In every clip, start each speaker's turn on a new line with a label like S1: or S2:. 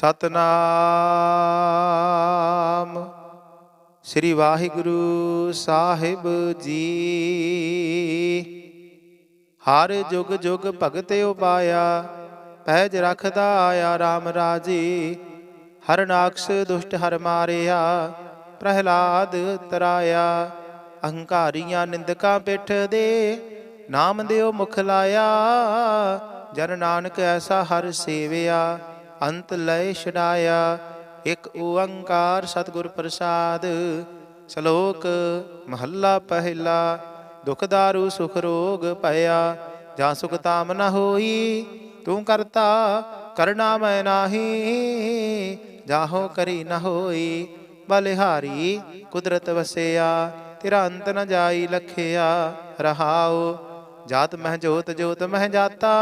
S1: ਸਤਨਾਮ ਸ੍ਰੀ ਵਾਹਿਗੁਰੂ ਸਾਹਿਬ ਜੀ ਹਰ ਜੁਗ ਜੁਗ ਭਗਤ ਉਪਾਇਆ ਪਹਿਜ ਰਖਦਾ ਆਇਆ RAM ਰਾਜੀ ਹਰ ਨਾਕਸ ਦੁਸ਼ਟ ਹਰ ਮਾਰਿਆ ਪ੍ਰਹਿਲਾਦ ਤਰਾਇਆ ਅਹੰਕਾਰੀਆਂ ਨਿੰਦਕਾਂ ਪਿੱਠ ਦੇ ਨਾਮ ਦਿਓ ਮੁਖ ਲਾਇਆ ਜਨ ਨਾਨਕ ਐਸਾ ਹਰ ਸੇਵਿਆ ਅੰਤ ਲੈ ਛਡਾਇਆ ਇੱਕ ਓੰਕਾਰ ਸਤਿਗੁਰ ਪ੍ਰਸਾਦ ਸ਼ਲੋਕ ਮਹੱਲਾ ਪਹਿਲਾ ਦੁਖਦਾਰੂ ਸੁਖ ਰੋਗ ਭਇਆ ਜਾਂ ਸੁਖ ਤਾਮ ਨ ਹੋਈ ਤੂੰ ਕਰਤਾ ਕਰਣਾ ਮੈਂ ਨਾਹੀ ਜਾਹੋ ਕਰੀ ਨ ਹੋਈ ਬਲਿਹਾਰੀ ਕੁਦਰਤ ਵਸਿਆ ਤੇਰਾ ਅੰਤ ਨ ਜਾਈ ਲਖਿਆ ਰਹਾਉ ਜਾਤ ਮਹਿ ਜੋਤ ਜੋਤ ਮਹਿ ਜਾਤਾ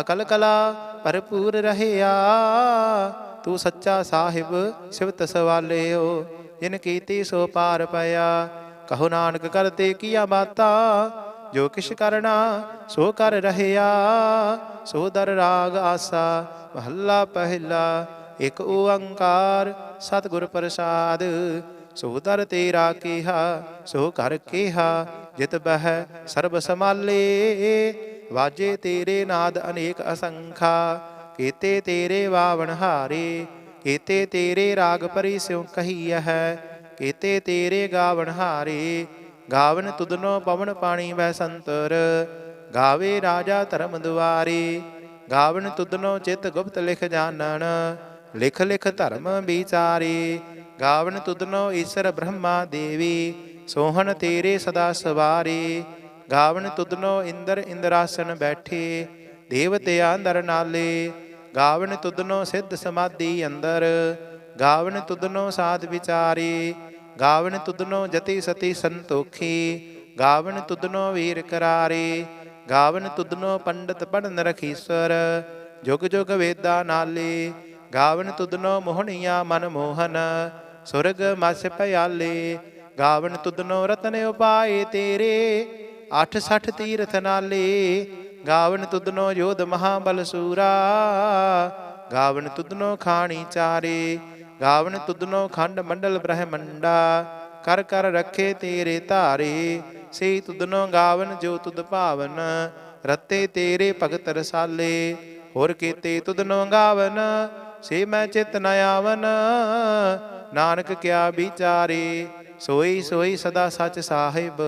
S1: ਅਕਲ ਕਲਾ ਭਰਪੂਰ ਰਹਿਆ ਤੂੰ ਸੱਚਾ ਸਾਹਿਬ ਸਿਵਤ ਸਵਾਲਿਓ ਜਿਨ ਕੀਤੀ ਸੋ ਪਾਰ ਪਿਆ ਕਹੋ ਨਾਨਕ ਕਰਤੇ ਕੀਆ ਬਾਤਾ ਜੋ ਕਿਛ ਕਰਨਾ ਸੋ ਕਰ ਰਹਿਆ ਸੋ ਦਰ ਰਾਗ ਆਸਾ ਮਹੱਲਾ ਪਹਿਲਾ ਇਕ ਓੰਕਾਰ ਸਤਿਗੁਰ ਪ੍ਰਸਾਦ ਸੋ ਦਰ ਤੇਰਾ ਕੀਹਾ ਸੋ ਕਰ ਕੀਹਾ ਜਿਤ ਬਹਿ ਸਰਬ ਸਮਾਲੇ ਵਾਜੇ ਤੇਰੇ ਨਾਦ ਅਨੇਕ ਅਸੰਖਾ ਕੀਤੇ ਤੇਰੇ ਵਾਵਣ ਹਾਰੇ ਕੀਤੇ ਤੇਰੇ ਰਾਗ ਪਰਿ ਸਿਉ ਕਹੀਐ ਹੈ ਕੀਤੇ ਤੇਰੇ ਗਾਵਣ ਹਾਰੇ ਗਾਵਨ ਤੁਧਨੋ ਪਵਨ ਪਾਣੀ ਵੈਸੰਤਰ ਗਾਵੇ ਰਾਜਾ ਧਰਮ ਦੁਆਰੇ ਗਾਵਨ ਤੁਧਨੋ ਚਿਤ ਗੁਪਤ ਲਿਖ ਜਾਣਨ ਲਿਖ ਲਿਖ ਧਰਮ ਵਿਚਾਰੇ ਗਾਵਨ ਤੁਧਨੋ ਈਸ਼ਰ ਬ੍ਰਹਮਾ ਦੇਵੀ ਸੋਹਣ ਤੇਰੇ ਸਦਾ ਸਵਾਰੇ ਗਾਵਨ ਤੁਦਨੋ ਇੰਦਰ ਇੰਦਰਾਸਨ ਬੈਠੇ ਦੇਵਤਿਆ ਅੰਦਰ ਨਾਲੇ ਗਾਵਨ ਤੁਦਨੋ ਸਿੱਧ ਸਮਾਧੀ ਅੰਦਰ ਗਾਵਨ ਤੁਦਨੋ ਸਾਧ ਵਿਚਾਰੀ ਗਾਵਨ ਤੁਦਨੋ ਜਤੀ ਸਤੀ ਸੰਤੋਖੀ ਗਾਵਨ ਤੁਦਨੋ ਵੀਰ ਕਰਾਰੇ ਗਾਵਨ ਤੁਦਨੋ ਪੰਡਤ ਪੜਨ ਰਖੀਸਰ ਜੁਗ ਜੁਗ ਵੇਦਾ ਨਾਲੇ ਗਾਵਨ ਤੁਦਨੋ ਮੋਹਣੀਆ ਮਨ ਮੋਹਨ ਸੁਰਗ ਮਸ ਪਿਆਲੇ ਗਾਵਨ ਤੁਦਨੋ ਰਤਨ ਉਪਾਏ ਤੇਰੇ 86 ਤੀਰਥ ਨਾਲੇ ਗਾਵਨ ਤੁਦਨੋ ਯੋਧ ਮਹਾਬਲ ਸੂਰਾ ਗਾਵਨ ਤੁਦਨੋ ਖਾਣੀ ਚਾਰੇ ਗਾਵਨ ਤੁਦਨੋ ਖੰਡ ਮੰਡਲ ਬ੍ਰਹਮੰਡਾ ਕਰ ਕਰ ਰੱਖੇ ਤੇਰੇ ਧਾਰੇ ਸੇ ਤੁਦਨੋ ਗਾਵਨ ਜੋ ਤੁਦ ਭਾਵਨ ਰੱਤੇ ਤੇਰੇ ਭਗਤ ਰਸਾਲੇ ਹੋਰ ਕੀਤੇ ਤੁਦਨੋ ਗਾਵਨ ਸੇ ਮੈਂ ਚਿਤ ਨ ਆਵਨ ਨਾਨਕ ਕਿਆ ਵਿਚਾਰੇ ਸੋਈ ਸੋਈ ਸਦਾ ਸੱਚ ਸਾਹਿਬ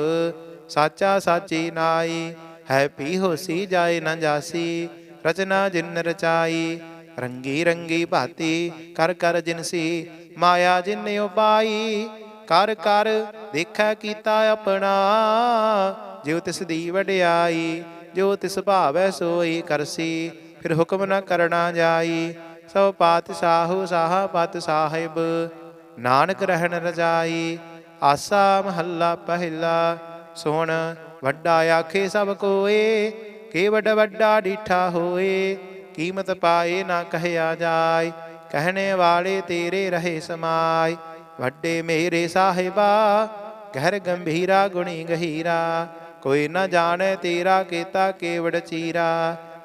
S1: ਸਾਚਾ ਸਾਚੀ ਨਾਈ ਹੈ ਪੀ ਹੋਸੀ ਜਾਏ ਨਾ ਜਾਸੀ ਰਚਨਾ ਜਿਨ ਰਚਾਈ ਰੰਗੀ ਰੰਗੀ ਭਾਤੀ ਕਰ ਕਰ ਜਿਨਸੀ ਮਾਇਆ ਜਿਨ ਉਪਾਈ ਕਰ ਕਰ ਦੇਖਾ ਕੀਤਾ ਆਪਣਾ ਜਿਉ ਤਿਸ ਦੀ ਵਡਿਆਈ ਜੋ ਤਿਸ ਭਾਵੈ ਸੋਈ ਕਰਸੀ ਫਿਰ ਹੁਕਮ ਨਾ ਕਰਣਾ ਜਾਈ ਸਭ ਪਾਤ ਸਾਹੂ ਸਾਹਾ ਪਤ ਸਾਹਿਬ ਨਾਨਕ ਰਹਿਣ ਰਜਾਈ ਆਸਾ ਮਹੱਲਾ ਪਹਿਲਾ ਸੁਣ ਵੱਡਾ ਆਖੇ ਸਭ ਕੋਏ ਕੇਵਡ ਵੱਡਾ ਡੀਠਾ ਹੋਏ ਕੀਮਤ ਪਾਏ ਨਾ ਕਹਿਆ ਜਾਏ ਕਹਨੇ ਵਾਲੇ ਤੇਰੇ ਰਹੇ ਸਮਾਈ ਵੱਡੇ ਮੇਰੇ ਸਾਹਿਬਾ ਘਰ ਗੰਭੀਰਾ ਗੁਣੀ ਗਹੀਰਾ ਕੋਈ ਨਾ ਜਾਣੇ ਤੇਰਾ ਕੀਤਾ ਕੇਵੜ ਚੀਰਾ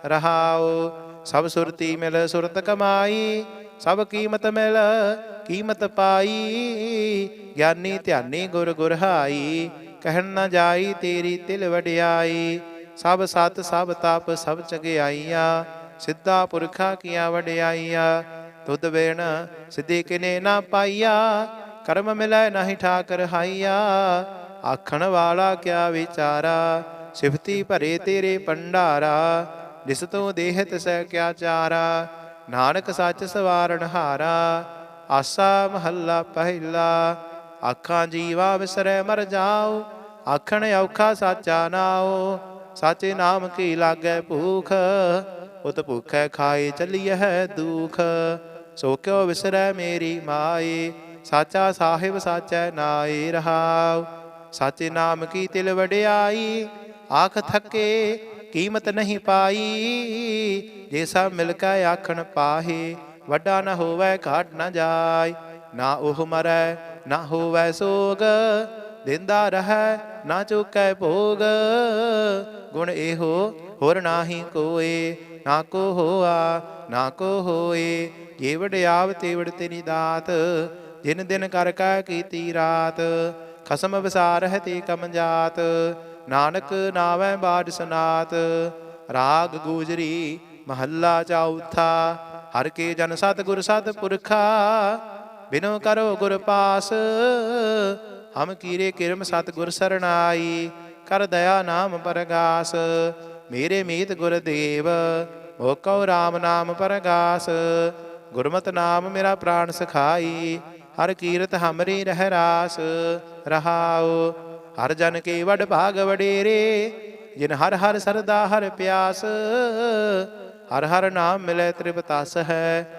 S1: ਰਹਾਉ ਸਭ ਸੁਰਤੀ ਮਿਲ ਸੁਰਤ ਕਮਾਈ ਸਭ ਕੀਮਤ ਮਿਲ ਕੀਮਤ ਪਾਈ ਗਿਆਨੀ ਧਿਆਨੀ ਗੁਰ ਗੁਰਹਾਈ ਕਹਿਣ ਨਾ ਜਾਈ ਤੇਰੀ ਤਿਲ ਵਡਿਆਈ ਸਭ ਸਤ ਸਭ ਤਪ ਸਭ ਚਗਿਆਈਆ ਸਿੱਧਾ ਪੁਰਖਾ ਕੀਆ ਵਡਿਆਈਆ ਤੁਧ ਵੇਣ ਸਿੱਧੀ ਕਿਨੇ ਨਾ ਪਾਈਆ ਕਰਮ ਮਿਲੈ ਨਹੀਂ ਠਾਕਰ ਹਾਈਆ ਆਖਣ ਵਾਲਾ ਕਿਆ ਵਿਚਾਰਾ ਸਿਫਤੀ ਭਰੇ ਤੇਰੇ ਪੰਡਾਰਾ ਜਿਸ ਤੋਂ ਦੇਹਤ ਸਹਿ ਕਿਆ ਚਾਰਾ ਨਾਨਕ ਸੱਚ ਸਵਾਰਣ ਹਾਰਾ ਆਸਾ ਮਹੱਲਾ ਪਹਿਲਾ ਅੱਖਾਂ ਜੀਵਾ ਵਿਸਰੈ ਮਰ ਜਾਉ ਆਖਣ ਔਖਾ ਸਾਚਾ ਨਾਉ ਸਾਚੇ ਨਾਮ ਕੀ ਲਾਗੈ ਭੂਖ ਉਤ ਭੁਖੈ ਖਾਏ ਚੱਲੀਐ ਦੁਖ ਸੋ ਕਿਉ ਵਿਸਰੈ ਮੇਰੀ ਮਾਈ ਸਾਚਾ ਸਾਹਿਬ ਸਾਚੈ ਨਾਏ ਰਹਾਉ ਸਾਚੇ ਨਾਮ ਕੀ ਤਿਲ ਵਡਿਆਈ ਆਖ ਥਕੇ ਕੀਮਤ ਨਹੀਂ ਪਾਈ ਜੇ ਸਭ ਮਿਲ ਕੇ ਆਖਣ ਪਾਹੇ ਵੱਡਾ ਨਾ ਹੋਵੇ ਘਾਟ ਨਾ ਜਾਏ ਨਾ ਉਹ ਮਰੇ ਨਾ ਹੋਵੇ ਸੋਗ ਦਿੰਦਾ ਰਹੈ ਨਾ ਚੁਕੈ ਭੋਗ ਗੁਣ ਇਹੋ ਹੋਰ ਨਾਹੀ ਕੋਏ ਨਾ ਕੋ ਹੋਆ ਨਾ ਕੋ ਹੋਏ ਜੇ ਵਡਿਆਵ ਤੇਵੜ ਤੇਰੀ ਦਾਤ ਜਿਨ ਦਿਨ ਕਰ ਕਾ ਕੀਤੀ ਰਾਤ ਖਸਮ ਵਿਸਾਰ ਹੈ ਤੇ ਕਮ ਜਾਤ ਨਾਨਕ ਨਾਵੇਂ ਬਾਜ ਸੁਨਾਤ ਰਾਗ ਗੂਜਰੀ ਮਹੱਲਾ ਚੌਥਾ ਹਰ ਕੇ ਜਨ ਸਤ ਗੁਰ ਸਤ ਪੁਰਖਾ ਬਿਨੋ ਕਰੋ ਗੁਰ ਪਾਸ ਹਮ ਕੀਰੇ ਕਿਰਮ ਸਤ ਗੁਰ ਸਰਣਾਈ ਕਰ ਦਇਆ ਨਾਮ ਪਰਗਾਸ ਮੇਰੇ ਮੀਤ ਗੁਰਦੇਵ ਹੋ ਕਉ ਰਾਮ ਨਾਮ ਪਰਗਾਸ ਗੁਰਮਤਿ ਨਾਮ ਮੇਰਾ ਪ੍ਰਾਣ ਸਖਾਈ ਹਰ ਕੀਰਤ ਹਮਰੀ ਰਹਿ ਰਾਸ ਰਹਾਉ ਹਰ ਜਨ ਕੇ ਵਡ ਭਾਗ ਵਡੇਰੇ ਜਿਨ ਹਰ ਹਰ ਸਰਦਾ ਹਰ ਪਿਆਸ ਹਰ ਹਰ ਨਾਮ ਮਿਲੇ ਤ੍ਰਿਪਤਾਸ ਹੈ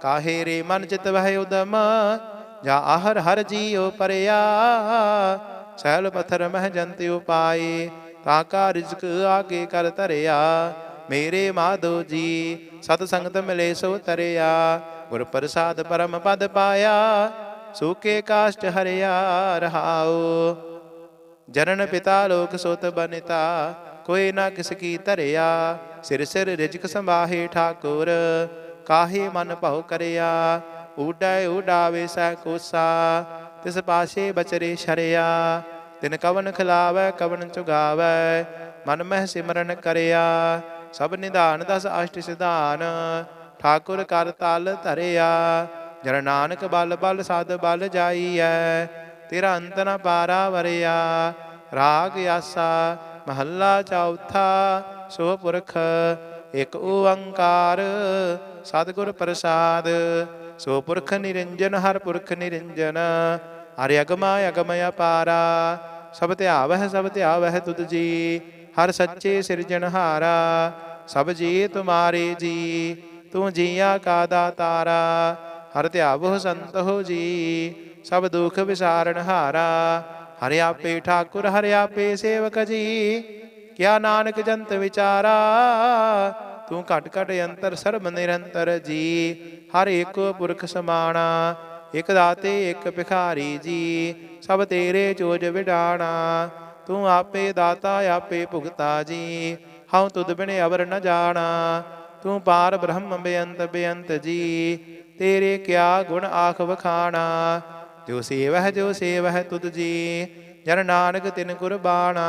S1: ਕਾਹੇ ਰੇ ਮਨ ਚਿਤ ਵਹਿ ਉਦਮ ਜਾ ਆਹਰ ਹਰ ਜੀਉ ਪਰਿਆ ਸਹਿਲ ਪਥਰ ਮਹ ਜੰਤਿ ਉਪਾਈ ਤਾ ਕਾ ਰਿਜਕ ਆਗੇ ਕਰ ਧਰਿਆ ਮੇਰੇ ਮਾਧੋ ਜੀ ਸਤ ਸੰਗਤ ਮਿਲੇ ਸੋ ਤਰਿਆ ਗੁਰ ਪ੍ਰਸਾਦ ਪਰਮ ਪਦ ਪਾਇਆ ਸੂਕੇ ਕਾਸ਼ਟ ਹਰਿਆ ਰਹਾਉ ਜਨਨ ਪਿਤਾ ਲੋਕ ਸੋਤ ਬਨਿਤਾ ਕੋਈ ਨਾ ਕਿਸ ਕੀ ਧਰਿਆ ਸਿਰ ਸਿਰ ਰਿਜਕ ਸੰਭਾਹੇ ਠਾਕੁਰ ਕਾਹੇ ਮਨ ਭਉ ਕਰਿਆ ਉਡੈ ਉਡਾਵੇ ਸਹਿ ਕੋਸਾ ਤਿਸ ਪਾਸ਼ੇ ਬਚਰੇ ਸ਼ਰਿਆ ਤਿਨ ਕਵਨ ਖਿਲਾਵੈ ਕਵਨ ਚੁਗਾਵੈ ਮਨ ਮਹਿ ਸਿਮਰਨ ਕਰਿਆ ਸਭ ਨਿਧਾਨ ਦਸ ਅਸ਼ਟ ਸਿਧਾਨ ਠਾਕੁਰ ਕਰ ਤਲ ਧਰਿਆ ਜਰ ਨਾਨਕ ਬਲ ਬਲ ਸਦ ਬਲ ਜਾਈਐ ਤੇਰਾ ਅੰਤ ਨ ਪਾਰਾ ਵਰਿਆ ਰਾਗ ਆਸਾ ਮਹੱਲਾ ਚੌਥਾ ਸੋ ਪੁਰਖ ਇਕ ਓੰਕਾਰ ਸਤਿਗੁਰ ਪ੍ਰਸਾਦ ਸੋ ਪੁਰਖ ਨਿਰੰਜਨ ਹਰ ਪੁਰਖ ਨਿਰੰਜਨ ਹਰਿ ਅਗਮਾ ਅਗਮਯ ਪਾਰਾ ਸਭ ਧਿਆਵਹਿ ਸਭ ਧਿਆਵਹਿ ਤੁਧ ਜੀ ਹਰ ਸੱਚੇ ਸਿਰਜਣਹਾਰਾ ਸਭ ਜੀ ਤੁਮਾਰੇ ਜੀ ਤੂੰ ਜੀਆ ਕਾ ਦਾਤਾਰਾ ਹਰ ਧਿਆਵੋ ਹੋ ਜੀ ਸਭ ਦੁਖ ਵਿਸਾਰਣ ਹਾਰਾ ਹਰਿ ਆਪੇ ਠਾਕੁਰ ਹਰਿ ਆਪੇ ਸੇਵਕ ਜੀ ਕਿਆ ਨਾਨਕ ਜੰਤ ਵਿਚਾਰਾ ਤੂੰ ਘਟ ਘਟ ਅੰਤਰ ਸਰਬ ਨਿਰੰਤਰ ਜੀ ਹਰ ਇੱਕ ਪੁਰਖ ਸਮਾਣਾ ਇੱਕ ਦਾਤੇ ਇੱਕ ਭਿਖਾਰੀ ਜੀ ਸਭ ਤੇਰੇ ਜੋਜ ਵਿਡਾਣਾ ਤੂੰ ਆਪੇ ਦਾਤਾ ਆਪੇ ਭੁਗਤਾ ਜੀ ਹਉ ਤੁਧ ਬਿਨੇ ਅਵਰ ਨ ਜਾਣਾ ਤੂੰ ਪਾਰ ਬ੍ਰਹਮ ਬੇਅੰਤ ਬੇਅੰਤ ਜੀ ਤੇਰੇ ਕਿਆ ਗੁਣ ਆਖ ਵਖਾਣਾ ਜੋ ਸੇਵਹਿ ਜੋ ਸੇਵਹਿ ਤੁਧ ਜੀ ਜਨ ਨਾਨਕ ਤਿਨ ਗੁਰਬਾਣਾ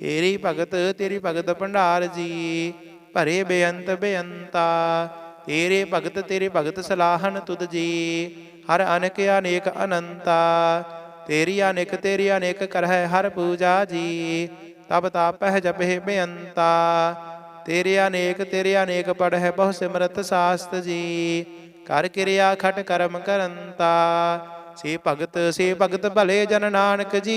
S1: ਤੇਰੀ ਭਗਤ ਤੇਰੀ ਭਗਤ ਭੰਡਾਰ ਜੀ ਭਰੇ ਬੇਅੰਤ ਬੇਅੰਤਾ ਤੇਰੇ ਭਗਤ ਤੇਰੇ ਭਗਤ ਸਲਾਹਨ ਤੁਧ ਜੀ ਹਰ ਅਨੇਕ ਅਨੇਕ ਅਨੰਤਾ ਤੇਰੀ ਅਨੇਕ ਤੇਰੀ ਅਨੇਕ ਕਰਹਿ ਹਰ ਪੂਜਾ ਜੀ ਤਬ ਤਾਪਹਿ ਜਪਹਿ ਬੇਅੰਤਾ ਤੇਰੇ ਅਨੇਕ ਤੇਰੇ ਅਨੇਕ ਪੜਹਿ ਬਹੁ ਸਿਮਰਤ ਸਾਸਤ ਜੀ ਕਰ ਕਿਰਿਆ ਖਟ ਕਰਮ ਕਰੰਤਾ ਸੇ ਭਗਤ ਸੇ ਭਗਤ ਭਲੇ ਜਨ ਨਾਨਕ ਜੀ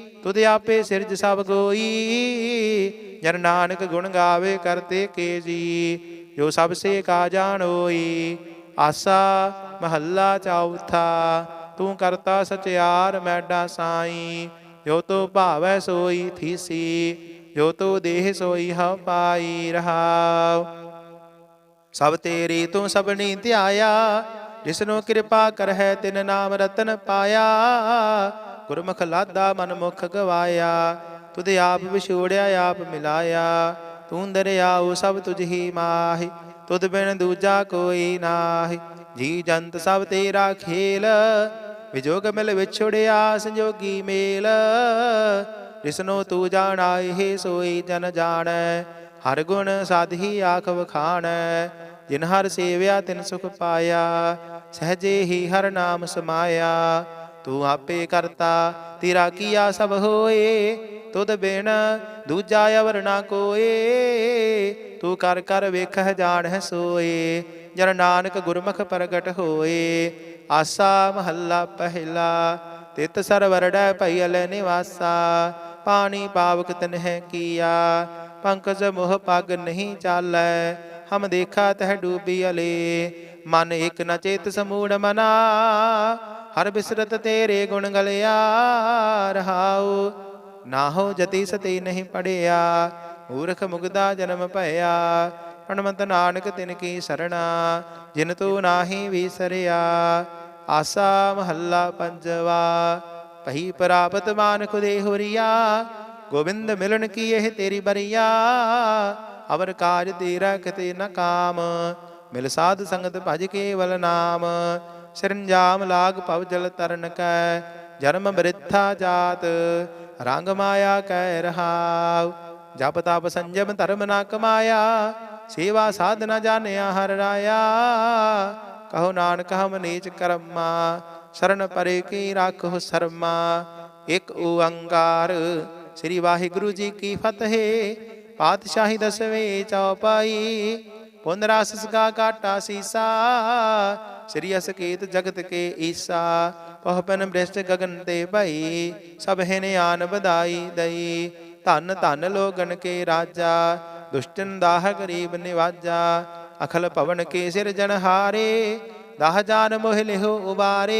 S1: ਤੁਧ ਆਪੇ ਸਿਰਜ ਸਭ ਕੋਈ ਜਨ ਨਾਨਕ ਗੁਣ ਗਾਵੇ ਕਰਤੇ ਕੇ ਜੀ ਜੋ ਸਭ ਸੇ ਕਾ ਜਾਣ ਹੋਈ ਆਸਾ ਮਹੱਲਾ ਚੌਥਾ ਤੂੰ ਕਰਤਾ ਸਚਿਆਰ ਮੈਡਾ ਸਾਈ ਜੋ ਤੂੰ ਭਾਵੈ ਸੋਈ ਥੀਸੀ ਜੋ ਤੂੰ ਦੇਹ ਸੋਈ ਹਉ ਪਾਈ ਰਹਾਉ ਸਭ ਤੇਰੀ ਤੂੰ ਸਭਨੀ ਧਿਆਇਆ ਜਿਸਨੂੰ ਕਿਰਪਾ ਕਰਹਿ ਤਿਨ ਨਾਮ ਰਤਨ ਪਾਇਆ ਗੁਰਮੁਖ ਲਾਦਾ ਮਨ ਮੁਖ ਗਵਾਇਆ ਤੁਧ ਆਪ ਵਿਛੋੜਿਆ ਆਪ ਮਿਲਾਇਆ ਤੂੰ ਦਰਿਆਉ ਸਭ ਤੁਝ ਹੀ ਮਾਹੀ ਤੁਧ ਬਿਨ ਦੂਜਾ ਕੋਈ ਨਾਹੀ ਜੀ ਜੰਤ ਸਭ ਤੇਰਾ ਖੇਲ ਵਿਜੋਗ ਮਿਲ ਵਿਛੋੜਿਆ ਸੰਜੋਗੀ ਮੇਲ ਜਿਸਨੋ ਤੂੰ ਜਾਣਾ ਇਹ ਸੋਈ ਜਨ ਜਾਣੈ ਹਰ ਗੁਣ ਸਾਧਹੀ ਆਖ ਵਖਾਣੈ ਜਿਨ ਹਰ ਸੇਵਿਆ ਤਿਨ ਸੁਖ ਪਾਇਆ ਸਹਜੇ ਹੀ ਹਰ ਨਾਮ ਸਮਾਇਆ ਤੂੰ ਆਪੇ ਕਰਤਾ ਤੇਰਾ ਕੀਆ ਸਭ ਹੋਏ ਤੁਦ ਬਿਨ ਦੂਜਾ ਅਵਰ ਨਾ ਕੋਏ ਤੂੰ ਕਰ ਕਰ ਵੇਖਹ ਜਾਣਹ ਸੋਏ ਜਨ ਨਾਨਕ ਗੁਰਮਖ ਪ੍ਰਗਟ ਹੋਏ ਆਸਾ ਮਹੱਲਾ ਪਹਿਲਾ ਤਿਤ ਸਰਵਰੜੈ ਭਈਲ ਨਿਵਾਸਾ ਪਾਣੀ ਪਾਵਕ ਤਨ ਹੈ ਕੀਆ ਪੰਕਜ ਮੋਹ ਪਗ ਨਹੀਂ ਚਾਲੈ ਹਮ ਦੇਖਾ ਤਹ ਡੂਬੀ ਅਲੇ ਮਨ ਇਕ ਨ ਚੇਤ ਸਮੂੜ ਮਨਾ ਹਰ ਬਿਸਰਤ ਤੇਰੇ ਗੁਣ ਗਲਿਆ ਰਹਾਉ ਨਾ ਹੋ ਜਤੀ ਸਤੀ ਨਹੀਂ ਪੜਿਆ ਮੂਰਖ ਮੁਗਦਾ ਜਨਮ ਭਇਆ ਹਨਮੰਤ ਨਾਨਕ ਤਿਨ ਕੀ ਸਰਣਾ ਜਿਨ ਤੂ ਨਾਹੀ ਵਿਸਰਿਆ ਆਸਾ ਮਹੱਲਾ ਪੰਜਵਾ ਪਹੀ ਪ੍ਰਾਪਤ ਮਾਨ ਖੁਦੇ ਹੋਰੀਆ ਗੋਬਿੰਦ ਮਿਲਣ ਕੀ ਇਹ ਤੇਰੀ ਬਰੀਆ ਅਵਰ ਕਾਜ ਤੇਰਾ ਕਿਤੇ ਨ ਕਾਮ ਮਿਲ ਸਾਧ ਸੰਗਤ ਭਜ ਕੇਵਲ ਨਾਮ ਸਿਰੰਜਾਮ ਲਾਗ ਭਵ ਜਲ ਤਰਨ ਕੈ ਜਨਮ ਬ੍ਰਿਥਾ ਜਾਤ ਰੰਗ ਮਾਇਆ ਕੈ ਰਹਾਉ ਜਪ ਤਪ ਸੰਜਮ ਧਰਮ ਨਾ ਕਮਾਇਆ ਸੇਵਾ ਸਾਧਨਾ ਜਾਣਿਆ ਹਰ ਰਾਇਆ ਕਹੋ ਨਾਨਕ ਹਮ ਨੀਚ ਕਰਮਾ ਸ਼ਰਨ ਪਰੇ ਕੀ ਰੱਖੋ ਸਰਮਾ ਇਕ ਓੰਕਾਰ ਸ੍ਰੀ ਵਾਹਿਗੁਰੂ ਜੀ ਕੀ ਫਤਿਹ ਪਾਤਸ਼ਾਹੀ ਦਸਵੇਂ ਚੌਪਾਈ ਪੁੰਨਰਾਸ ਸਗਾ ਕਾਟਾ ਸੀਸਾ ਸ੍ਰੀ ਅਸਕੇਤ ਜਗਤ ਕੇ ਈਸਾ ਪਹਪਨ ਬ੍ਰਿਸ਼ਟ ਗਗਨ ਤੇ ਭਈ ਸਭ ਹੈ ਨੇ ਆਨ ਵਧਾਈ ਦਈ ਧਨ ਧਨ ਲੋਗਨ ਕੇ ਰਾਜਾ ਦੁਸ਼ਟਨ ਦਾਹ ਗਰੀਬ ਨਿਵਾਜਾ ਅਖਲ ਪਵਨ ਕੇ ਸਿਰ ਜਨ ਹਾਰੇ ਦਾਹ ਜਾਨ ਮੋਹ ਲਿਹੋ ਉਬਾਰੇ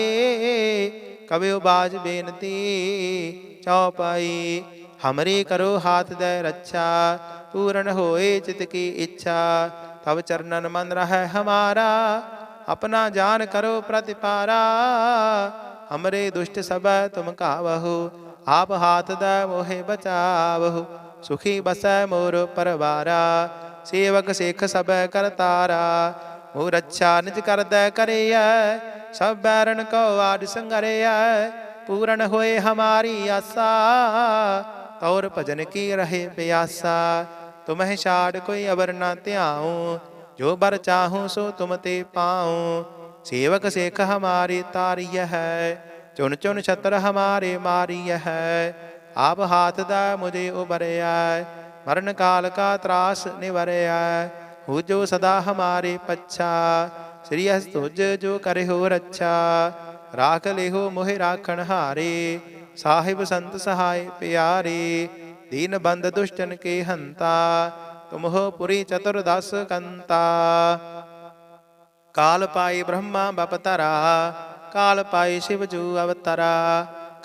S1: ਕਵੇ ਉਬਾਜ ਬੇਨਤੀ ਚੌਪਾਈ ਹਮਰੇ ਕਰੋ ਹਾਥ ਦੇ ਰੱਛਾ ਪੂਰਨ ਹੋਏ ਚਿਤ ਕੀ ਇੱਛਾ ਤਵ ਚਰਨਨ ਮਨ ਰਹਿ ਹਮਾਰਾ ਆਪਣਾ ਜਾਨ ਕਰੋ ਪ੍ਰਤਿਪਾਰਾ ਹਮਰੇ ਦੁਸ਼ਟ ਸਭ ਤੁਮ ਕਾਵਹੁ ਆਪ ਹਾਥ ਦਾ ਮੋਹਿ ਬਚਾਵਹੁ ਸੁਖੀ ਬਸੈ ਮੋਰ ਪਰਵਾਰਾ ਸੇਵਕ ਸੇਖ ਸਭ ਕਰਤਾਰਾ ਮੋ ਰੱਛਾ ਨਿਜ ਕਰਦਾ ਕਰਿਆ ਸਭ ਬੈਰਨ ਕੋ ਆਡ ਸੰਗਰਿਐ ਪੂਰਨ ਹੋਏ ਹਮਾਰੀ ਆਸਾ ਤੌਰ ਭਜਨ ਕੀ ਰਹੇ ਪਿਆਸਾ ਤੁਮਹਿ ਛਾੜ ਕੋਈ ਅਵਰ ਨਾ ਧਿਆਉ ਜੋ ਬਰ ਚਾਹੂੰ ਸੋ ਤੁਮ ਤੇ ਪਾਉ ਸੇਵਕ ਸੇਖ ਹਮਾਰੇ ਤਾਰਿਯ ਹੈ ਚੁਣ ਚੁਣ ਛਤਰ ਹਮਾਰੇ ਮਾਰਿਯ ਹੈ ਆਪ ਹਾਥ ਦਾ ਮੁਝੇ ਉਬਰਿਆ ਮਰਨ ਕਾਲ ਕਾ ਤਰਾਸ ਨਿਵਰਿਆ ਹੂ ਜੋ ਸਦਾ ਹਮਾਰੇ ਪੱਛਾ ਸ੍ਰੀ ਹਸ ਤੁਜ ਜੋ ਕਰਿਓ ਰੱਛਾ ਰਾਖ ਲਿਓ ਮੋਹਿ ਰਾਖਣ ਹਾਰੇ ਸਾਹਿਬ ਸੰਤ ਸਹਾਇ ਪਿਆਰੇ ਦੀਨ ਬੰਦ ਦੁਸ਼ਟਨ ਕੇ ਹੰਤਾ ਤੁਮਹ ਪੁਰੀ ਚਤੁਰਦਸ ਕੰਤਾ ਕਾਲ ਪਾਈ ਬ੍ਰਹਮਾ ਬਪਤਰਾ ਕਾਲ ਪਾਈ ਸ਼ਿਵ ਜੂ ਅਵਤਰਾ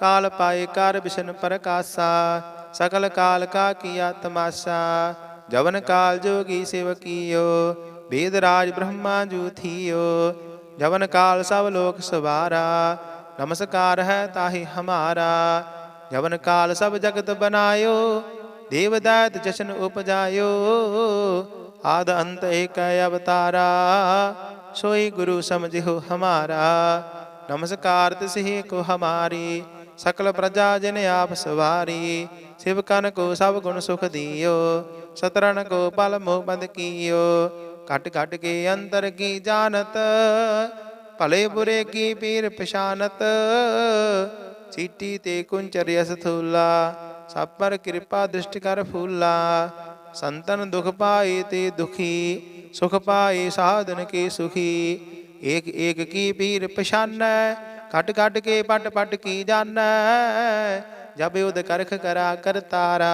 S1: ਕਾਲ ਪਾਈ ਕਰ ਵਿਸ਼ਨ ਪ੍ਰਕਾਸ਼ਾ ਸਕਲ ਕਾਲ ਕਾ ਕੀਆ ਤਮਾਸ਼ਾ ਜਵਨ ਕਾਲ ਜੋਗੀ ਸਿਵ ਕੀਓ ਵੇਦ ਰਾਜ ਬ੍ਰਹਮਾ ਜੂ ਥੀਓ ਜਵਨ ਕਾਲ ਸਭ ਲੋਕ ਸਵਾਰਾ ਨਮਸਕਾਰ ਹੈ ਤਾਹੀ ਹਮਾਰਾ ਜਵਨ ਕਾਲ ਸਭ ਜਗਤ ਬਨਾਇਓ ਦੇਵਦਾਤ ਜਸ਼ਨ ਉਪਜਾਇਓ ਆਦ ਅੰਤ ਏਕ ਅਵਤਾਰਾ ਸੋਈ ਗੁਰੂ ਸਮਝਿਓ ਹਮਾਰਾ ਨਮਸਕਾਰ ਤਿਸਹੀ ਕੋ ਹਮਾਰੀ ਸਕਲ ਪ੍ਰਜਾ ਜਿਨ ਆਪ ਸਵਾਰੀ ਸਿਵ ਕਨ ਕੋ ਸਭ ਗੁਣ ਸੁਖ ਦਿਓ ਸਤਰਣ ਕੋ ਪਲ ਮੋਹ ਬੰਦ ਕੀਓ ਘਟ ਘਟ ਕੇ ਅੰਦਰ ਕੀ ਜਾਣਤ ਭਲੇ ਬੁਰੇ ਕੀ ਪੀਰ ਪਛਾਨਤ ਚੀਟੀ ਤੇ ਕੁੰਚਰ ਅਸਥੂਲਾ ਸਭ ਪਰ ਕਿਰਪਾ ਦ੍ਰਿਸ਼ਟ ਕਰ ਫੂਲਾ ਸੰਤਨ ਦੁਖ ਪਾਏ ਤੇ ਦੁਖੀ ਸੁਖ ਪਾਏ ਸਾਧਨ ਕੀ ਸੁਖੀ ਏਕ ਏਕ ਕੀ ਪੀਰ ਪਛਾਨੈ ਘਟ ਘਟ ਕੇ ਪਟ ਪਟ ਕੀ ਜਾਨੈ ਜਬ ਉਦ ਕਰਖ ਕਰਾ ਕਰਤਾਰਾ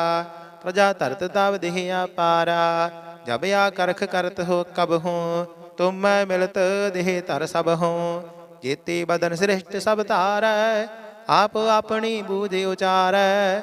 S1: ਪ੍ਰਜਾ ਧਰਤ ਤਵ ਦੇਹਿਆ ਪਾਰਾ ਜਬ ਆ ਕਰਖ ਕਰਤ ਹੋ ਕਬ ਹੂੰ ਤੁਮ ਮੈਂ ਮਿਲਤ ਦੇਹ ਧਰ ਸਭ ਹੂੰ ਜੇਤੇ ਬਦਨ ਸ੍ਰਿਸ਼ਟ ਸਭ ਤਾਰੈ ਆਪ ਆਪਣੀ ਬੂਝ ਉਚਾਰੈ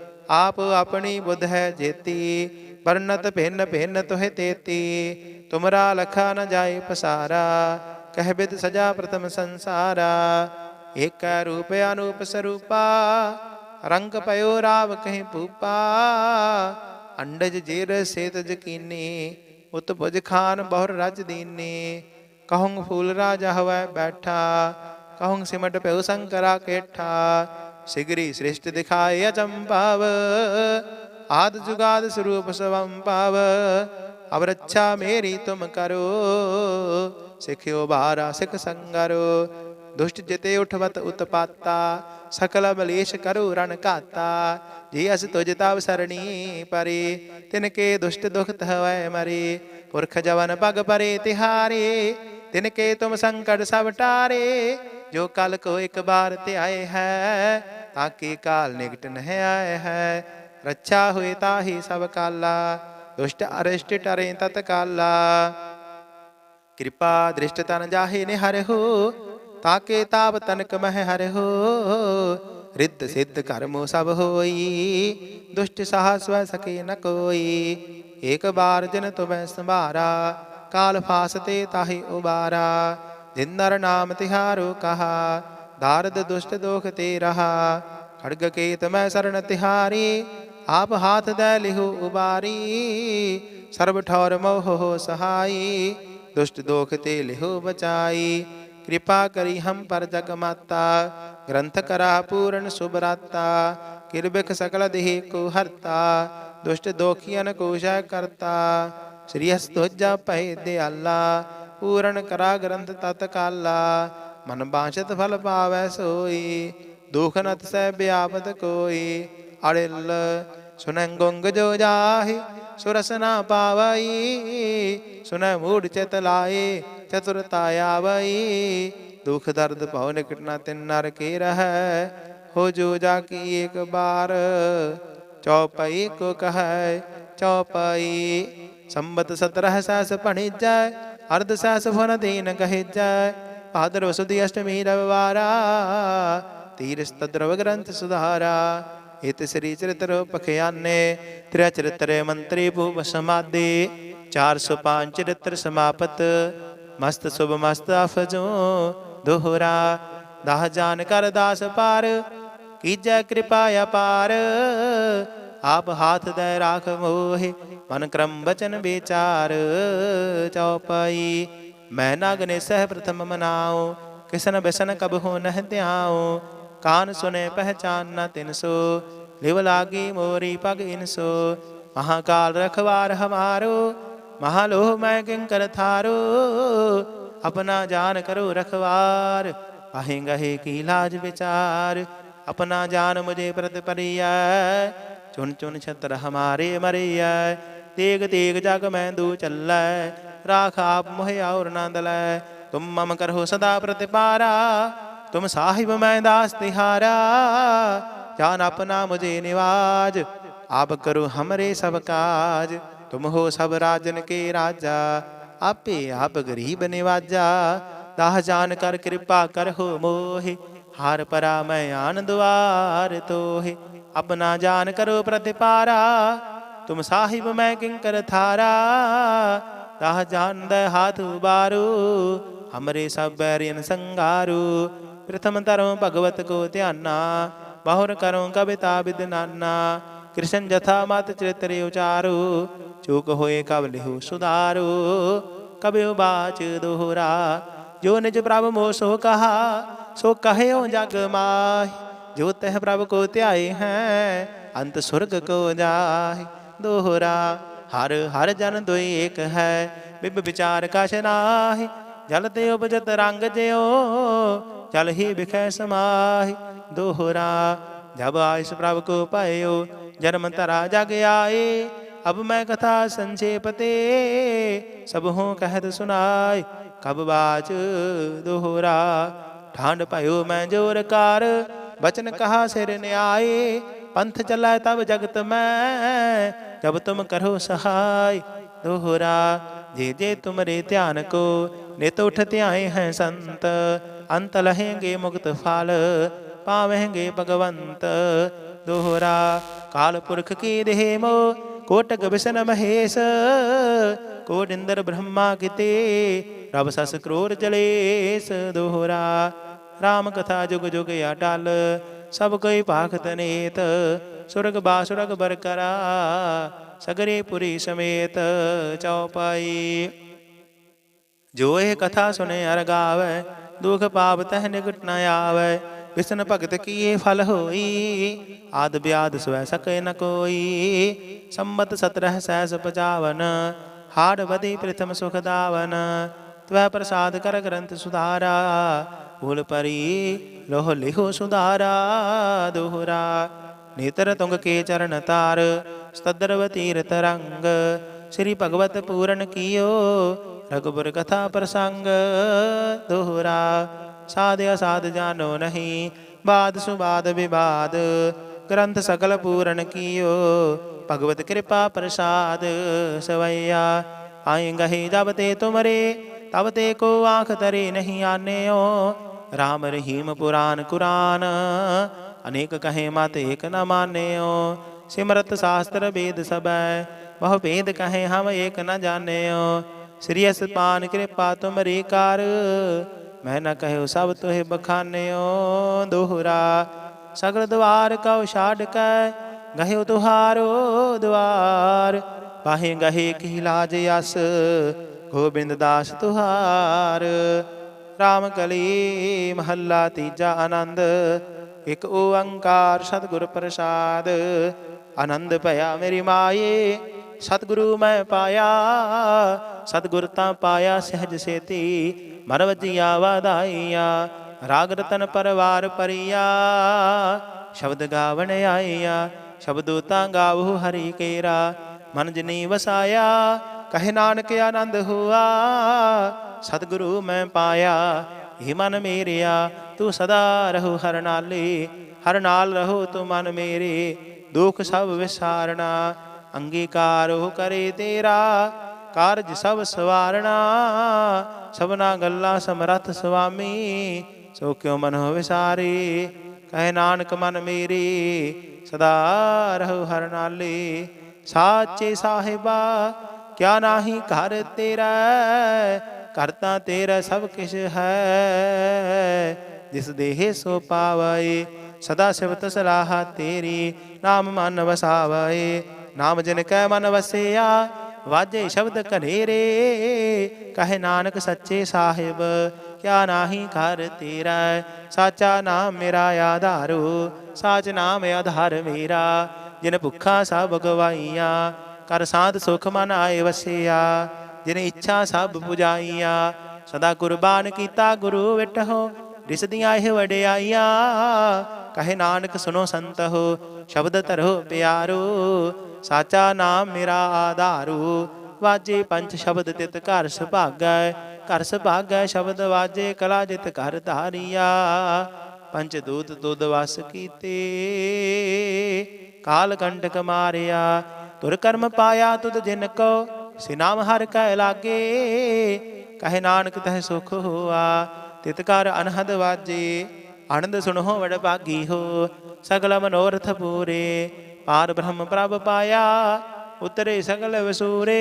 S1: ਆਪ ਆਪਣੀ ਬੁੱਧ ਹੈ ਜੇਤੀ ਵਰਨਤ ਭਿੰਨ ਭਿੰਨ ਤੁਹੇ ਤੇਤੀ ਤੁਮਰਾ ਲਖਾ ਨ ਜਾਏ ਪਸਾਰਾ ਕਹਿ ਬਿਦ ਸਜਾ ਪ੍ਰਥਮ ਸੰਸਾਰਾ ਇਕ ਰੂਪ ਅਨੂਪ ਸਰੂਪਾ ਰੰਗ ਪਇਓ ਰਾਵ ਕਹਿ ਭੂਪਾ ਅੰਡਜ ਜੀਰ ਸੇਤ ਜਕੀਨੀ ਉਤ ਭੁਜ ਖਾਨ ਬਹੁਰ ਰਜ ਦੀਨੀ ਕਹੂੰ ਫੂਲ ਰਾਜ ਹਵੈ ਬੈਠਾ ਕਹੂੰ ਸਿਮਟ ਪਇਓ ਸੰਕਰਾ ਕੇਠਾ ਸਿਗਰੀ ਸ੍ਰਿਸ਼ਟ ਦਿਖਾਏ ਅਚੰਭਾਵ ਆਦ ਜੁਗਾਦ ਸਰੂਪ ਸਵੰਭਾਵ ਅਬ ਰੱਛਾ ਮੇਰੀ ਤੁਮ ਕਰੋ ਸਿਖਿਓ ਬਾਰਾ ਸਿਖ ਸੰਗਰੋ ਦੁਸ਼ਟ ਜਿਤੇ ਉਠਵਤ ਉਤਪਾਤਾ ਸਕਲ ਬਲੇਸ਼ ਕਰੋ ਰਣ ਘਾਤਾ ਜੀ ਅਸ ਤੁਜ ਤਵ ਸਰਣੀ ਪਰੇ ਤਿਨ ਕੇ ਦੁਸ਼ਟ ਦੁਖਤ ਹਵੈ ਮਰੇ ਪੁਰਖ ਜਵਨ ਪਗ ਪਰੇ ਤਿਹਾਰੇ ਤਿਨ ਕੇ ਤੁਮ ਸੰਕਟ ਸਭ ਟਾਰੇ ਜੋ ਕਲ ਕੋ ਇੱਕ ਬਾਰ ਧਿਆਏ ਹੈ ਤਾਂ ਕਿ ਕਾਲ ਨਿਕਟ ਨਹ ਆਏ ਹੈ ਰੱਛਾ ਹੋਏ ਤਾਹੀ ਸਭ ਕਾਲਾ ਦੁਸ਼ਟ ਅਰਿਸ਼ਟ ਟਰੇ ਤਤ ਕਾਲਾ ਕਿਰਪਾ ਦ੍ਰਿਸ਼ਟ ਤਨ ਜਾਹੇ ਨੇ ਤਾਂ ਕੇ ਤਾਪ ਤਨਕ ਮਹ ਹਰ ਹੋ ਰਿੱਧ ਸਿੱਧ ਕਰਮੋ ਸਭ ਹੋਈ ਦੁਸ਼ਟ ਸਾਹ ਸਕੇ ਨ ਕੋਈ ਏਕ ਬਾਰ ਜਨ ਤੁਮੈ ਸੰਭਾਰਾ ਕਾਲ ਫਾਸਤੇ ਤਾਹੀ ਉਬਾਰਾ ਜਿਨ ਨਾਮ ਤਿਹਾਰੋ ਕਹਾ ਦਾਰਦ ਦੁਸ਼ਟ ਦੋਖ ਤੇ ਰਹਾ ਖੜਗ ਕੇਤ ਮੈਂ ਸਰਨ ਤਿਹਾਰੀ ਆਪ ਹਾਥ ਦੈ ਲਿਹੁ ਉਬਾਰੀ ਸਰਬ ਠੌਰ ਮੋਹ ਹੋ ਸਹਾਈ ਦੁਸ਼ਟ ਦੋਖ ਤੇ ਲਿਹੁ ਬਚਾਈ ਕਿਰਪਾ ਕਰੀ ਹਮ ਪਰ ਜਗ ਮਾਤਾ ਗ੍ਰੰਥ ਕਰਾ ਪੂਰਨ ਸੁਭਰਾਤਾ ਕਿਰਬਿਖ ਸਕਲ ਦੇਹ ਕੋ ਹਰਤਾ ਦੁਸ਼ਟ ਦੋਖੀਆਂ ਕੋ ਸ਼ੈ ਕਰਤਾ ਸ੍ਰੀ ਹਸਤੋਜਾ ਦੇ ਦਿਆਲਾ ਪੂਰਨ ਕਰਾ ਗ੍ਰੰਥ ਤਤ ਕਾਲਾ ਮਨ ਬਾਛਤ ਫਲ ਪਾਵੈ ਸੋਈ ਦੁਖ ਨਤ ਸਹਿ ਬਿਆਪਤ ਕੋਈ ਅੜਿਲ ਸੁਨੈ ਗੁੰਗ ਜੋ ਜਾਹੀ ਸੁਰਸਨਾ ਨਾ ਪਾਵਈ ਸੁਨੈ ਮੂੜ ਚਿਤ ਲਾਏ ਚਤੁਰਤਾ ਆਵਈ ਦੁਖ ਦਰਦ ਭਉ ਨਿਕਟਨਾ ਨਾ ਤਿਨ ਨਰ ਕੇ ਰਹਿ ਹੋ ਜੋ ਜਾ ਕੀ ਇੱਕ ਬਾਰ ਚੌਪਈ ਕੋ ਕਹੈ ਚੌਪਈ ਸੰਬਤ 17 ਪਣੀ ਜਾਏ ਅਰਧ ਸਹਿਸ ਫਨ ਦੀਨ ਕਹਿਜੈ ਭਾਦਰ ਸੁਦੀ ਅਸ਼ਟਮੀ ਰਵਵਾਰਾ ਤੀਰਸ ਤਦਰਵ ਗ੍ਰੰਥ ਸੁਧਾਰਾ ਇਤਿ ਸ੍ਰੀ ਚਰਿਤਰ ਪਖਿਆਨੇ ਤ੍ਰਿਆ ਚਰਿਤਰੇ ਮੰਤਰੀ ਭੂਪ ਸਮਾਦੇ 405 ਚਰਿਤਰ ਸਮਾਪਤ ਮਸਤ ਸੁਭ ਮਸਤ ਅਫਜੋ ਦੋਹਰਾ ਦਾਹ ਜਾਨ ਕਰ ਦਾਸ ਪਾਰ ਕੀਜੈ ਕਿਰਪਾ ਅਪਾਰ ਆਪ ਹਾਥ ਦੇ ਰਾਖ ਮੋਹਿ ਮਨ ਕਰਮ ਬਚਨ ਵਿਚਾਰ ਚਉਪਈ ਮੈਂ ਨਾਗਨੇ ਸਹਿ ਪ੍ਰਥਮ ਮਨਾਉ ਕਿਸਨ ਬਿਸਨ ਹੋ ਨਹਿ ਧਿਆਉ ਕਾਨ ਸੁਨੇ ਪਹਿਚਾਨ ਨ ਤਿਨਸੋ ਲਿਵ ਲਾਗੀ ਮੋਰੀ ਪਗ ਇਨਸੋ ਮਹਾਕਾਲ ਰਖਵਾਰ ਹਮਾਰੋ ਮਹਾਲੋਹ ਮੈਂ ਕਿੰ ਕਰ ਥਾਰੋ ਆਪਣਾ ਜਾਨ ਕਰੋ ਰਖਵਾਰ ਆਹੇ ਗਹੇ ਕੀ ਲਾਜ ਵਿਚਾਰ ਆਪਣਾ ਜਾਨ ਮੁਝੇ ਪ੍ਰਤਿ ਪਰਿਆ ਚੁਣ ਚੁਣ ਛਤਰ ਹਮਾਰੇ ਮਰਿਆ ਤੇਗ ਤੇਗ ਜਗ ਮੈਂ ਦੂ ਚੱਲੈ ਰਾਖ ਆਪ ਮੋਹਿ ਔਰ ਨੰਦ ਲੈ ਤੁਮ ਮਮ ਕਰਹੁ ਸਦਾ ਪ੍ਰਤਿਪਾਰਾ ਤੁਮ ਸਾਹਿਬ ਮੈਂ ਦਾਸ ਤਿਹਾਰਾ ਜਾਨ ਆਪਣਾ ਮੁਝੇ ਨਿਵਾਜ ਆਪ ਕਰੋ ਹਮਰੇ ਸਭ ਕਾਜ ਤੁਮ ਹੋ ਸਭ ਰਾਜਨ ਕੇ ਰਾਜਾ ਆਪੇ ਆਪ ਗਰੀਬ ਨਿਵਾਜਾ ਤਾਹ ਜਾਨ ਕਰ ਕਿਰਪਾ ਕਰਹੁ ਮੋਹੇ ਹਰ ਪਰਾ ਮੈਂ ਆਨ ਦੁਆਰ ਤੋਹੇ ਆਪਣਾ ਜਾਨ ਕਰੋ ਪ੍ਰਤਿਪਾਰਾ ਤੁਮ ਸਾਹਿਬ ਮੈਂ ਕਿੰਕਰ ਥਾਰਾ ਤਾਹ ਜਾਣਦਾ ਹਾਥ ਬਾਰੂ ਹਮਰੇ ਸਭ ਬੈਰੀਨ ਸੰਗਾਰੂ ਪ੍ਰਥਮ ਤਰਮ ਭਗਵਤ ਕੋ ਧਿਆਨਾ ਬਾਹਰ ਕਰੋ ਕਵਿਤਾ ਬਿਦਨਾਨਾ ਕ੍ਰਿਸ਼ਨ ਜਥਾ ਮਤ ਚਿਤਰੇ ਉਚਾਰੂ ਚੂਕ ਹੋਏ ਕਬ ਲਿਹੁ ਸੁਧਾਰੂ ਕਬਿਉ ਬਾਚ ਦੋਹਰਾ ਜੋ ਨਿਜ ਪ੍ਰਭ ਮੋ ਸੋ ਕਹਾ ਸੋ ਕਹਿਓ ਜਗ ਮਾਹੀ ਜੋ ਤਹ ਪ੍ਰਭ ਕੋ ਧਿਆਏ ਹੈ ਅੰਤ ਸੁਰਗ ਕੋ ਜਾਹਿ ਦੋਹਰਾ ਹਰ ਹਰ ਜਨ ਦੋਈ ਏਕ ਹੈ ਬਿਬ ਵਿਚਾਰ ਕਛ ਨਾਹੀ ਜਲ ਤੇ ਉਪਜਤ ਰੰਗ ਜਿਓ ਚਲ ਹੀ ਵਿਖੈ ਸਮਾਹੀ ਦੋਹਰਾ ਜਬ ਆਇਸ ਪ੍ਰਭ ਕੋ ਪਾਇਓ ਜਨਮ ਤਰਾ ਜਗ ਆਏ ਅਬ ਮੈਂ ਕਥਾ ਸੰਖੇਪਤੇ ਸਭੋਂ ਕਹਿਤ ਸੁਨਾਈ ਕਬ ਬਾਚ ਦੋਹਰਾ ਠਾਂਡ ਭਇਓ ਮੈਂ ਜੋਰ ਕਾਰ ਬਚਨ ਕਹਾ ਸਿਰ ਨਿਆਏ ਪੰਥ ਚੱਲੈ ਤਬ ਜਗਤ ਮੈਂ ਜਬ ਤੁਮ ਕਰੋ ਸਹਾਈ ਦੋਹਰਾ ਜੇ ਜੇ ਤੁਮਰੇ ਧਿਆਨ ਕੋ ਨਿਤ ਉਠ ਧਿਆਏ ਹੈ ਸੰਤ ਅੰਤ ਲਹੇਂਗੇ ਮੁਕਤ ਫਲ ਪਾਵੇਂਗੇ ਭਗਵੰਤ ਦੋਹਰਾ ਕਾਲ ਪੁਰਖ ਕੀ ਦੇਹ ਮੋ ਕੋਟਕ ਬਿਸਨ ਮਹੇਸ਼ ਕੋਡਿੰਦਰ ਬ੍ਰਹਮਾ ਕਿਤੇ ਰਬ ਸਸ ਕਰੋਰ ਜਲੇਸ ਦੋਹਰਾ RAM ਕਥਾ ਜੁਗ ਜੁਗ ਅਟਲ ਸਭ ਕੋਈ ਭਾਖ ਤਨੇਤ ਸੁਰਗ ਬਾਸੁਰਗ ਬਰਕਰਾ ਸਗਰੇ ਪੁਰੀ ਸਮੇਤ ਚਉਪਾਈ ਜੋ ਇਹ ਕਥਾ ਸੁਨੇ ਅਰਗਾਵੇ ਦੁਖ ਪਾਪ ਤਹ ਨਿਕਟ ਨ ਆਵੇ ਵਿਸਨ ਭਗਤ ਕੀਏ ਫਲ ਹੋਈ ਆਦ ਬਿਆਦ ਸਵੈ ਸਕੇ ਨ ਕੋਈ ਸੰਮਤ ਸਤਰਹ ਸਹਿਸ ਪਜਾਵਨ ਹਾੜ ਵਧੇ ਪ੍ਰਥਮ ਸੁਖ ਦਾਵਨ ਤਵੈ ਪ੍ਰਸਾਦ ਕਰ ਗ੍ਰੰਥ ਸੁਧਾਰਾ ਭੂਲ ਪਰੀ ਲੋਹ ਲਿਹੋ ਸੁਧਾਰਾ ਦੁਹਰਾ ਨੇਤਰ ਤੁੰਗ ਕੇ ਚਰਨ ਤਾਰ ਸਤਦਰਵ ਤੀਰਤ ਰੰਗ ਸ੍ਰੀ ਭਗਵਤ ਪੂਰਨ ਕੀਓ ਰਗੁਬਰ ਕਥਾ ਪ੍ਰਸੰਗ ਦੁਹਰਾ ਸਾਧ ਅਸਾਧ ਜਾਣੋ ਨਹੀਂ ਬਾਦ ਸੁਬਾਦ ਵਿਵਾਦ ਗ੍ਰੰਥ ਸਕਲ ਪੂਰਨ ਕੀਓ ਭਗਵਤ ਕਿਰਪਾ ਪ੍ਰਸਾਦ ਸਵਈਆ ਆਇਂ ਗਹੀ ਜਬ ਤੇ ਤੁਮਰੇ ਤਬ ਤੇ ਕੋ ਆਖ ਤਰੇ ਨਹੀਂ ਆਨੇਓ ਰਾਮ ਰਹੀਮ ਪੁਰਾਨ ਕੁਰਾਨ ਅਨੇਕ ਕਹੇ ਮਤ ਏਕ ਨ ਮਾਨੇਓ ਸਿਮਰਤ ਸਾਸਤਰ ਵੇਦ ਸਬੈ ਬਹੁ ਵੇਦ ਕਹੇ ਹਮ ਏਕ ਨ ਜਾਣੇਓ ਸ੍ਰੀ ਅਸਪਾਨ ਕਿਰਪਾ ਤੁਮਰੀ ਕਰ ਮੈਂ ਨਾ ਕਹਿਓ ਸਭ ਤੋਹੇ ਬਖਾਨਿਓ ਦੋਹਰਾ ਸਗਲ ਦਵਾਰ ਕਉ ਛਾੜ ਕੈ ਗਹਿਓ ਤੁਹਾਰੋ ਦਵਾਰ ਪਾਹੇ ਗਹੇ ਕੀ ਲਾਜ ਅਸ ਗੋਬਿੰਦ ਦਾਸ ਤੁਹਾਰ RAM ਕਲੀ ਮਹੱਲਾ ਤੀਜਾ ਆਨੰਦ ਇਕ ਓੰਕਾਰ ਸਤਗੁਰ ਪ੍ਰਸਾਦ ਆਨੰਦ ਭਇਆ ਮੇਰੀ ਮਾਏ ਸਤਗੁਰੂ ਮੈਂ ਪਾਇਆ ਸਤਗੁਰ ਤਾਂ ਪਾਇਆ ਸਹਿਜ ਸੇਤੀ ਮਰਵਜਿਆ ਰਾਗ ਰਤਨ ਪਰਵਾਰ ਪਰਿਆ ਸ਼ਬਦ ਗਾਵਣ ਆਈਆ ਸ਼ਬਦੋ ਤਾਂ ਗਾਵਹੁ ਹਰੀ ਕੇਰਾ ਮਨ ਜਨੀ ਵਸਾਇਆ ਕਹਿ ਨਾਨਕ ਆਨੰਦ ਹੁਆ ਸਤਿਗੁਰੂ ਮੈਂ ਪਾਇਆ ਇਹ ਮਨ ਮੇਰਿਆ ਤੂੰ ਸਦਾ ਰਹੋ ਹਰ ਨਾਲੇ ਹਰ ਨਾਲ ਰਹੋ ਤੂੰ ਮਨ ਮੇਰੇ ਦੁਖ ਸਭ ਵਿਸਾਰਣਾ ਅੰਗੀਕਾਰ ਹੋ ਕਰੇ ਤੇਰਾ ਕਾਰਜ ਸਭ ਸਵਾਰਣਾ ਸਭਨਾ ਗੱਲਾਂ ਸਮਰੱਥ ਸੁਆਮੀ ਸੋ ਕਿਉ ਮਨ ਹੋਵੇ ਸਾਰੀ ਕਹਿ ਨਾਨਕ ਮਨ ਮੇਰੀ ਸਦਾ ਰਹੋ ਹਰ ਨਾਲੇ ਸਾਚੇ ਸਾਹਿਬਾ ਕਿਆ ਨਾਹੀ ਘਰ ਤੇਰਾ ਕਰਤਾ ਤੇਰਾ ਸਭ ਕਿਛ ਹੈ ਜਿਸ ਦੇਹ ਸੋ ਪਾਵੈ ਸਦਾ ਸਿਵਤ ਤਸਲਾਹਾ ਤੇਰੀ ਨਾਮ ਮਨ ਵਸਾਵੈ ਨਾਮ ਜਿਨ ਕੈ ਮਨ ਵਸਿਆ ਵਾਜੇ ਸ਼ਬਦ ਘਨੇਰੇ ਕਹੇ ਨਾਨਕ ਸੱਚੇ ਸਾਹਿਬ ਕਿਆ ਨਾਹੀ ਕਰ ਤੇਰਾ ਸਾਚਾ ਨਾਮ ਮੇਰਾ ਆਧਾਰੋ ਸਾਚ ਨਾਮ ਆਧਾਰ ਮੇਰਾ ਜਿਨ ਭੁੱਖਾ ਸਭ ਗਵਾਈਆ ਕਰ ਸਾਧ ਸੁਖ ਮਨ ਆਏ ਵਸਿਆ ਜਿਨ ਇੱਛਾ ਸਭ ਪੁਜਾਈਆ ਸਦਾ ਕੁਰਬਾਨ ਕੀਤਾ ਗੁਰੂ ਵਿਟਹੋ ਰਿਸਦੀਆਂ ਇਹ ਵਡਿਆਈਆਂ ਕਹੇ ਨਾਨਕ ਸੁਨੋ ਸੰਤੋ ਸ਼ਬਦ ਧਰੋ ਪਿਆਰੋ ਸਾਚਾ ਨਾਮ ਮੇਰਾ ਆਧਾਰੂ ਵਾਜੇ ਪੰਜ ਸ਼ਬਦ ਤਿਤ ਘਰ ਸੁਭਾਗੈ ਘਰ ਸੁਭਾਗੈ ਸ਼ਬਦ ਵਾਜੇ ਕਲਾ ਜਿਤ ਘਰ ਧਾਰੀਆ ਪੰਜ ਦੂਤ ਦੁੱਧ ਵਸ ਕੀਤੇ ਕਾਲ ਕੰਟਕ ਮਾਰਿਆ ਤੁਰ ਕਰਮ ਪਾਇਆ ਤੁਧ ਜਿਨ ਕੋ ਸਿਨਾਮ ਹਰ ਕੈ ਲਾਗੇ ਕਹੇ ਨਾਨਕ ਤਹ ਸੁਖ ਹੋਆ ਤਿਤਕਾਰ ਅਨਹਦ ਵਾਜੇ ਆਨੰਦ ਸੁਣੋ ਵੜ ਭਾਗੀ ਹੋ ਸਗਲ ਮਨੋਰਥ ਪੂਰੇ ਪਾਰ ਬ੍ਰਹਮ ਪ੍ਰਭ ਪਾਇਆ ਉਤਰੇ ਸਗਲ ਵਸੂਰੇ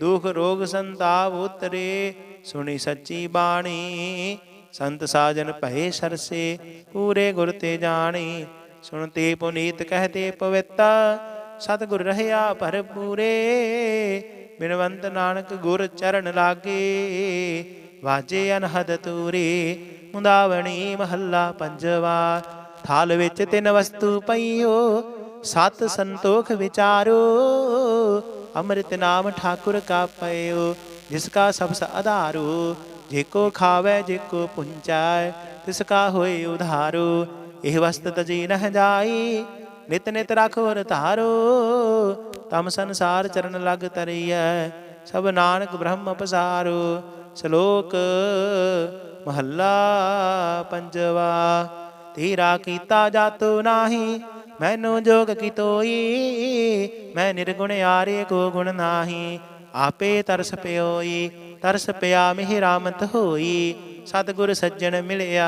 S1: ਦੁਖ ਰੋਗ ਸੰਤਾਪ ਉਤਰੇ ਸੁਣੀ ਸੱਚੀ ਬਾਣੀ ਸੰਤ ਸਾਜਨ ਭਏ ਸਰਸੇ ਪੂਰੇ ਗੁਰ ਤੇ ਜਾਣੀ ਸੁਣਤੇ ਪੁਨੀਤ ਕਹਤੇ ਪਵਿੱਤਾ ਸਤਗੁਰ ਰਹਿਆ ਭਰਪੂਰੇ ਬਿਨਵੰਤ ਨਾਨਕ ਗੁਰ ਚਰਨ ਲਾਗੇ ਵਾਜੇ ਅਨਹਦ ਤੂਰੀ ਮੁੰਦਾਵਣੀ ਮਹੱਲਾ ਪੰਜਵਾ ਥਾਲ ਵਿੱਚ ਤਿੰਨ ਵਸਤੂ ਪਈਓ ਸਤ ਸੰਤੋਖ ਵਿਚਾਰੋ ਅੰਮ੍ਰਿਤ ਨਾਮ ਠਾਕੁਰ ਕਾ ਪਇਓ ਜਿਸ ਕਾ ਸਭਸ ਆਧਾਰੂ ਜੇ ਕੋ ਖਾਵੇ ਜੇ ਕੋ ਪੁੰਚਾਇ ਤਿਸ ਕਾ ਹੋਏ ਉਧਾਰੂ ਇਹ ਵਸਤ ਤਜੀ ਨਹ ਜਾਈ ਨਿਤ ਨਿਤ ਰਖੋ ਰਤਾਰੋ ਤਮ ਸੰਸਾਰ ਚਰਨ ਲਗ ਤਰਈਐ ਸਭ ਨਾਨਕ ਬ੍ਰਹਮ ਅਪਸਾਰੋ ਸ਼ਲੋਕ ਮਹੱਲਾ ਪੰਜਵਾ ਤੇਰਾ ਕੀਤਾ ਜਾਤੂ ਨਾਹੀ ਮੈਨੂੰ ਜੋਗ ਤੋਈ ਮੈਂ ਨਿਰਗੁਣ ਆਰੇ ਕੋ ਗੁਣ ਨਾਹੀ ਆਪੇ ਤਰਸ ਪਿਓਈ ਤਰਸ ਪਿਆ ਮਿਹ ਰਾਮਤ ਹੋਈ ਸਤਗੁਰ ਸੱਜਣ ਮਿਲਿਆ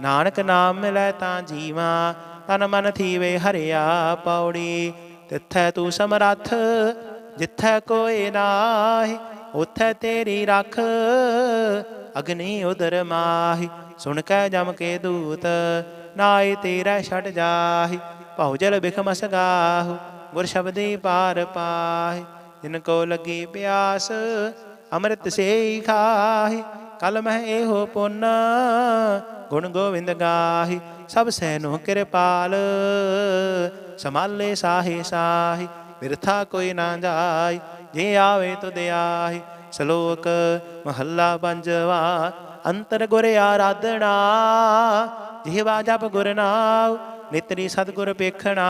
S1: ਨਾਨਕ ਨਾਮ ਮਿਲੈ ਤਾਂ ਜੀਵਾ ਤਨ ਮਨ ਥੀਵੇ ਹਰਿਆ ਪੌੜੀ ਤਿੱਥੈ ਤੂੰ ਸਮਰੱਥ ਜਿੱਥੈ ਕੋਈ ਨਾਹੀ ਉਥੇ ਤੇਰੀ ਰਖ ਅਗਨੀ ਉਦਰ ਮਾਹੀ ਸੁਣ ਕੈ ਜਮ ਕੇ ਦੂਤ ਨਾਏ ਤੇਰਾ ਛਟ ਜਾਹੀ ਭਉ ਜਲ ਬਿਖਮਸ ਗਾਹੂ ਗੁਰ ਸ਼ਬਦੀ ਪਾਰ ਪਾਹੀ ਜਿਨ ਕੋ ਲੱਗੀ ਪਿਆਸ ਅੰਮ੍ਰਿਤ ਸੇਈ ਖਾਹੀ ਕਲ ਮਹਿ ਇਹੋ ਪੁੰਨ ਗੁਣ ਗੋਵਿੰਦ ਗਾਹੀ ਸਭ ਸੈਨੋ ਕਿਰਪਾਲ ਸਮਾਲੇ ਸਾਹੇ ਸਾਹੀ ਬਿਰਥਾ ਕੋਈ ਨਾ ਜਾਈ ਜੇ ਆਵੇ ਤੋ ਦਿਆਹੀ ਸ਼ਲੋਕ ਮਹੱਲਾ ਪੰਜਵਾ ਅੰਤਰ ਗੁਰ ਆਰਾਧਣਾ ਜੇ ਜਪ ਗੁਰ ਨਾਉ ਨਿਤਰੀ ਸਤਗੁਰ ਪੇਖਣਾ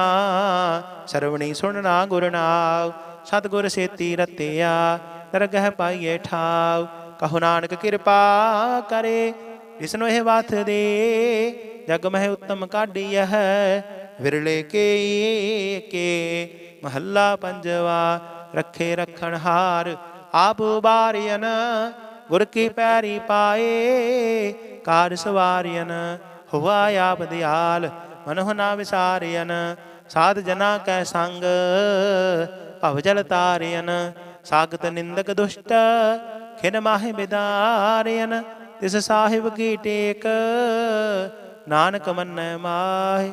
S1: ਸਰਵਣੀ ਸੁਣਨਾ ਗੁਰ ਨਾਉ ਸਤਗੁਰ ਸੇਤੀ ਰਤਿਆ ਦਰਗਹਿ ਪਾਈਏ ਠਾਉ ਕਹੁ ਨਾਨਕ ਕਿਰਪਾ ਕਰੇ ਜਿਸਨੋ ਇਹ ਬਾਤ ਦੇ ਜਗ ਮਹਿ ਕਾਢੀ ਹੈ ਵਿਰਲੇ ਕੇ ਕੇ ਮਹੱਲਾ ਪੰਜਵਾ ਰੱਖੇ ਰਖਣ ਹਾਰ ਆਪ ਉਬਾਰਿਅਨ ਗੁਰ ਕੀ ਪੈਰੀ ਪਾਏ ਕਾਰ ਸਵਾਰਿਅਨ ਹੁਆ ਆਪ ਦਿਆਲ ਮਨਹੁ ਨਾ ਵਿਸਾਰਿਅਨ ਸਾਧ ਜਨਾ ਕੈ ਸੰਗ ਭਵ ਜਲ ਤਾਰਿਅਨ ਸਾਗਤ ਨਿੰਦਕ ਦੁਸ਼ਟ ਖਿਨ ਮਾਹਿ ਬਿਦਾਰਿਅਨ ਤਿਸ ਸਾਹਿਬ ਕੀ ਟੇਕ ਨਾਨਕ ਮੰਨੈ ਮਾਹਿ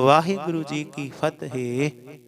S1: ਵਾਹਿਗੁਰੂ ਜੀ ਕੀ ਫਤਿਹ